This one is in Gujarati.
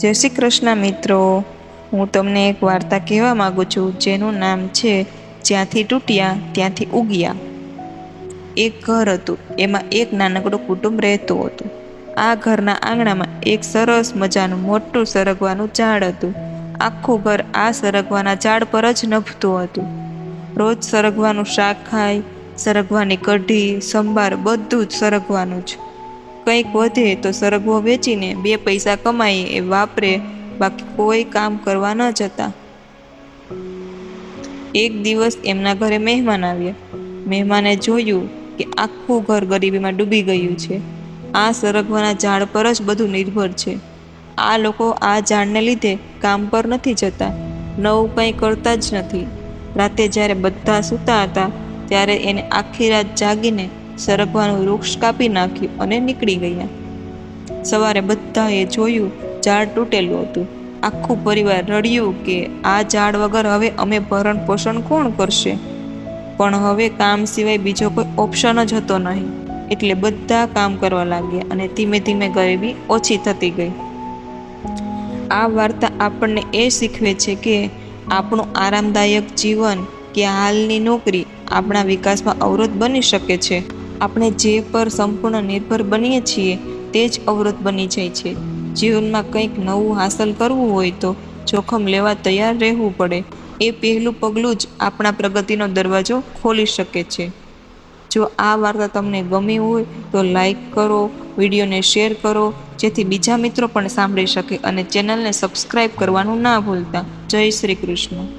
જય શ્રી કૃષ્ણ મિત્રો. હું તમને એક વાર્તા કહેવા માગું છું, જેનું નામ છે, જ્યાંથી તૂટ્યા, ત્યાંથી ઉગ્યા. એક ઘર હતું, એમાં એક નાનકડું કુટુંબ રહેતું હતું. આ ઘરના આંગણામાં એક સરસ મજાનું મોટું સરગવાનું ઝાડ હતું. આખું ઘર આ સરગવાના ઝાડ પર જ નભતું હતું. રોજ સરગવાનું શાક ખાય, સરગવાની કઢી, સંભાર બધું જ સરગવાનું જ. કંઈક વધે તો સરગવો વેચીને બે પૈસા કમાઈએ એ વાપરે, બાકી કોઈ કામ કરવા ન જતા. એક દિવસ એમના ઘરે મહેમાન આવ્યા. મહેમાને જોયું કે આખું ઘર ગરીબીમાં ડૂબી ગયું છે. આ સરગવાના ઝાડ પર જ બધું નિર્ભર છે. આ લોકો આ ઝાડને લીધે કામ પર નથી જતા. નવું કંઈ કરતા જ નથી. રાતે જ્યારે બધા સૂતા હતા, ત્યારે એને આખી રાત જાગીને સરગવાનું વૃક્ષ કાપી નાખ્યું અને નીકળી ગયા. સવારે બધાએ જોયું, ઝાડ તૂટેલું હતું. આખું પરિવાર રડ્યું કે આ ઝાડ વગર હવે અમે ભરણ પોષણ કોણ કરશે? પણ હવે કામ સિવાય બીજો કોઈ ઓપ્શન જ હતો નહીં. એટલે બધા કામ કરવા લાગ્યા અને ધીમે ધીમે ગરીબી ઓછી થતી ગઈ. આ વાર્તા આપણને એ શીખવે છે કે આપણું આરામદાયક જીવન કે હાલની નોકરી આપણા વિકાસમાં અવરોધ બની શકે છે. આપણે જે પર સંપૂર્ણ નિર્ભર બનીએ છીએ, તે જ અવરોધ બની જાય છે. જીવનમાં કંઈક નવું હાંસલ કરવું હોય તો જોખમ લેવા તૈયાર રહેવું પડે. એ પહેલું પગલું જ આપણા પ્રગતિનો દરવાજો ખોલી શકે છે. જો આ વાર્તા તમને ગમી હોય તો લાઈક કરો, વિડીયોને શેર કરો, જેથી બીજા મિત્રો પણ સાંભળી શકે અને ચેનલને સબસ્ક્રાઈબ કરવાનું ના ભૂલતા. જય શ્રી કૃષ્ણ.